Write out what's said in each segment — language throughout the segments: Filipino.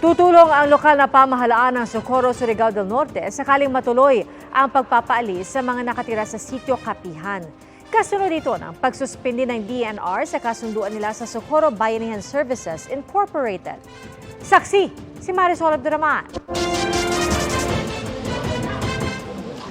Tutulong ang lokal na pamahalaan ng Socorro, Surigao del Norte sakaling matuloy ang pagpapaalis sa mga nakatira sa sitio Kapihan. Kasunod dito ng pagsuspindi ng DNR sa kasunduan nila sa Socorro Bayanihan Services Incorporated. Saksi, si Marisol Abduraman.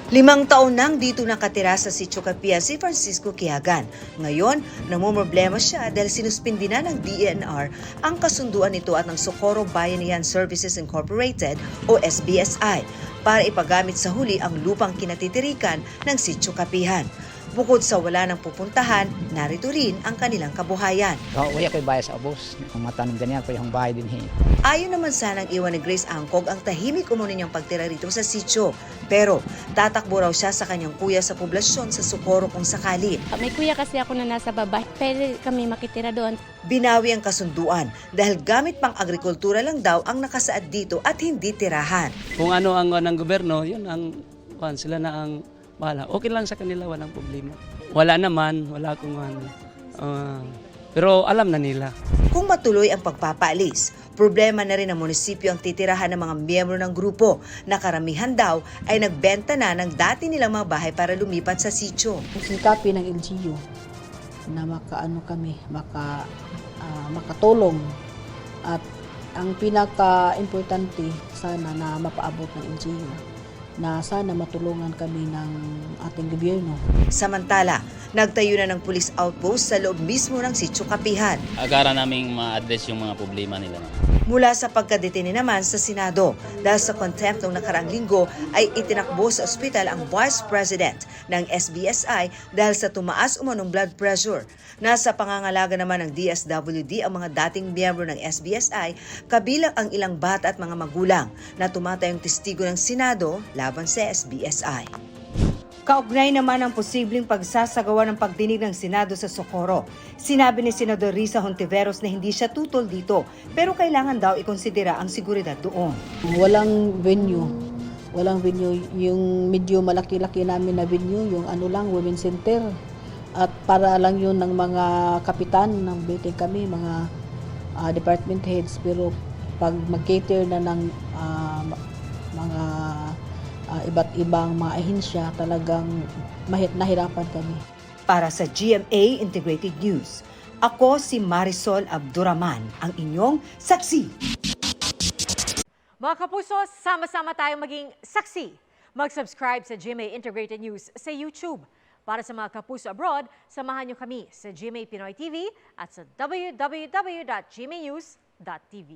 Limang taon nang dito nakatira sa Sitio Capia si Francisco Quiagan. Ngayon, namumroblema siya dahil sinuspindi na ng DENR ang kasunduan nito at ng Socorro Bayanihan Services Incorporated o SBSI para ipagamit sa huli ang lupang kinatitirikan ng Sitio Kapihan. Bukod sa wala ng pupuntahan, narito rin ang kanilang kabuhayan. Oh, wala ko'y bayas sa ubos. Kung matanong ganyan ko yung bahay din eh. Ayaw naman sanang iwan ni Grace Angkog ang tahimik umano niyang pagtira rito sa sitio. Pero tatakbo raw siya sa kanyang kuya sa poblasyon sa Socorro kung sakali. May kuya kasi ako na nasa baba. Pwede kami makitira doon. Binawi ang kasunduan dahil gamit pang agrikultura lang daw ang nakasaad dito at hindi tirahan. Kung ano ang ng gobyerno, yun ang kuan sila na ang bahala. Okay lang sa kanila, walang problema. Wala naman, wala akong ano. ah, pero alam na nila. Kung matuloy ang pagpapaalis, problema na rin ng munisipyo ang titirahan ng mga miyembro ng grupo na karamihan daw ay nagbenta na ng dati nilang mga bahay para lumipat sa sitio. sikapin ng LGU na makaano kami, maka, ah, makatulong at ang pinaka-importante sana na mapaabot ng LGU na sana matulungan kami ng ating gobyerno Samantala, nagtayo na ng police outpost sa loob mismo ng sitio Kapihan. agaran naming ma-address yung mga problema nila. Mula sa pagkadetine naman sa Senado dahil sa contempt noong nakaraang linggo ay itinakbo sa ospital ang Vice President ng SBSI dahil sa tumaas umanong blood pressure. Nasa pangangalaga naman ng DSWD ang mga dating miyembro ng SBSI kabilang ang ilang bata at mga magulang na tumatayong testigo ng Senado laban sa SBSI. Kaugnay naman ang posibleng pagsasagawa ng pagdinig ng Senado sa Socorro. Sinabi ni Senador Risa Hontiveros na hindi siya tutol dito pero kailangan daw ikonsidera ang seguridad doon. walang venue walang venue yung medyo malaki-laki namin na venue yung ano lang women center at para lang yun ng mga kapitan ng building kami mga ah, department heads pero pag mag-cater na ng ma- mga ah, iba't ibang mga ahensya talagang mahit nahirapan kami Para sa GMA Integrated News, ako si Marisol Abduraman, ang inyong saksi. Mga kapuso, sama-sama tayong maging saksi. Mag-subscribe sa GMA Integrated News sa YouTube. Para sa mga kapuso abroad, samahan niyo kami sa GMA Pinoy TV at sa www.gmanews.tv.